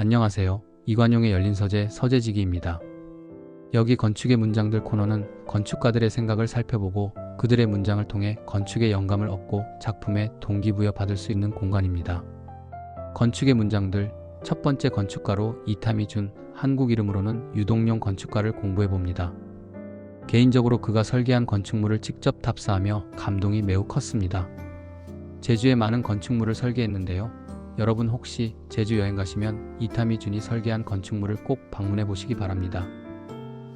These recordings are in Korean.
안녕하세요. 이관용의 열린 서재 서재지기입니다. 여기 건축의 문장들 코너는 건축가들의 생각을 살펴보고 그들의 문장을 통해 건축의 영감을 얻고 작품에 동기부여 받을 수 있는 공간입니다. 건축의 문장들 첫 번째 건축가로 이탐이 준 한국 이름으로는 유동용 건축가를 공부해 봅니다. 개인적으로 그가 설계한 건축물을 직접 답사하며 감동이 매우 컸습니다. 제주에 많은 건축물을 설계했는데요. 여러분 혹시 제주 여행 가시면 이타미 준이 설계한 건축물을 꼭 방문해 보시기 바랍니다.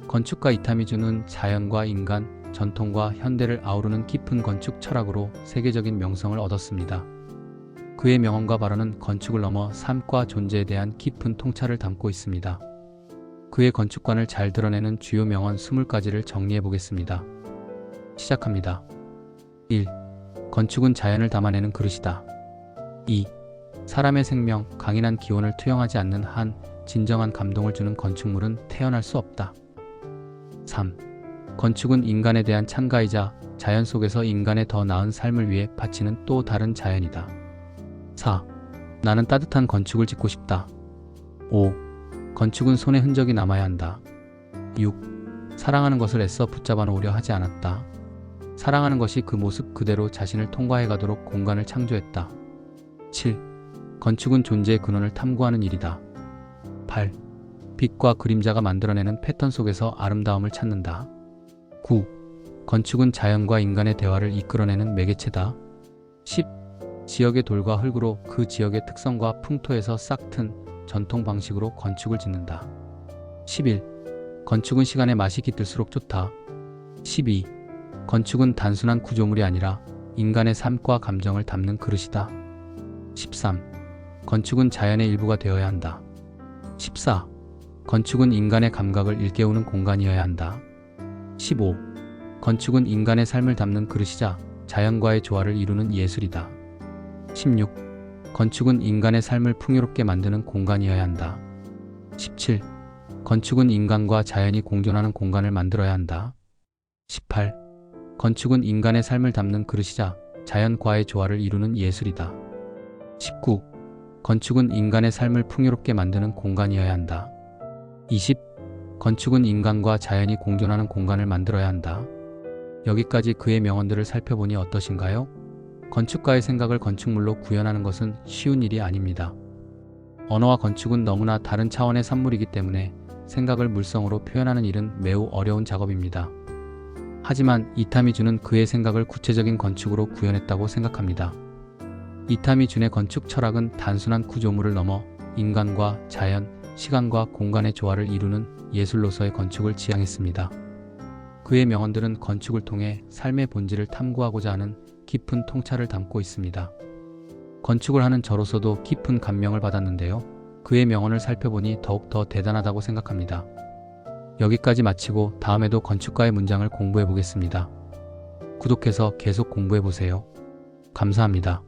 건축가 이타미 준은 자연과 인간, 전통과 현대를 아우르는 깊은 건축 철학으로 세계적인 명성을 얻었습니다. 그의 명언과 발언은 건축을 넘어 삶과 존재에 대한 깊은 통찰을 담고 있습니다. 그의 건축관을 잘 드러내는 주요 명언 20가지를 정리해 보겠습니다. 시작합니다. 1. 건축은 자연을 담아내는 그릇이다. 2. 사람의 생명, 강인한 기원을 투영하지 않는 한 진정한 감동을 주는 건축물은 태어날 수 없다. 3. 건축은 인간에 대한 찬가이자 자연 속에서 인간의 더 나은 삶을 위해 바치는 또 다른 자연이다. 4. 나는 따뜻한 건축을 짓고 싶다. 5. 건축은 손의 흔적이 남아야 한다. 6. 사랑하는 것을 애써 붙잡아 놓으려 하지 않았다. 사랑하는 것이 그 모습 그대로 자신을 통과해 가도록 공간을 창조했다. 7. 건축은 존재의 근원을 탐구하는 일이다. 8. 빛과 그림자가 만들어내는 패턴 속에서 아름다움을 찾는다. 9. 건축은 자연과 인간의 대화를 이끌어내는 매개체다. 10. 지역의 돌과 흙으로 그 지역의 특성과 풍토에서 싹튼 전통 방식으로 건축을 짓는다. 11. 건축은 시간의 맛이 깃들수록 좋다. 12. 건축은 단순한 구조물이 아니라 인간의 삶과 감정을 담는 그릇이다. 13. 건축은 자연의 일부가 되어야 한다. 14. 건축은 인간의 감각을 일깨우는 공간이어야 한다. 15. 건축은 인간의 삶을 담는 그릇이자 자연과의 조화를 이루는 예술이다. 16. 건축은 인간의 삶을 풍요롭게 만드는 공간이어야 한다. 17. 건축은 인간과 자연이 공존하는 공간을 만들어야 한다. 18. 건축은 인간의 삶을 담는 그릇이자 자연과의 조화를 이루는 예술이다. 19. 건축은 인간의 삶을 풍요롭게 만드는 공간이어야 한다. 20. 건축은 인간과 자연이 공존하는 공간을 만들어야 한다. 여기까지 그의 명언들을 살펴보니 어떠신가요? 건축가의 생각을 건축물로 구현하는 것은 쉬운 일이 아닙니다. 언어와 건축은 너무나 다른 차원의 산물이기 때문에 생각을 물성으로 표현하는 일은 매우 어려운 작업입니다. 하지만 이타미준은 그의 생각을 구체적인 건축으로 구현했다고 생각합니다. 이타미준의 건축 철학은 단순한 구조물을 넘어 인간과 자연, 시간과 공간의 조화를 이루는 예술로서의 건축을 지향했습니다. 그의 명언들은 건축을 통해 삶의 본질을 탐구하고자 하는 깊은 통찰을 담고 있습니다. 건축을 하는 저로서도 깊은 감명을 받았는데요. 그의 명언을 살펴보니 더욱더 대단하다고 생각합니다. 여기까지 마치고 다음에도 건축가의 문장을 공부해 보겠습니다. 구독해서 계속 공부해 보세요. 감사합니다.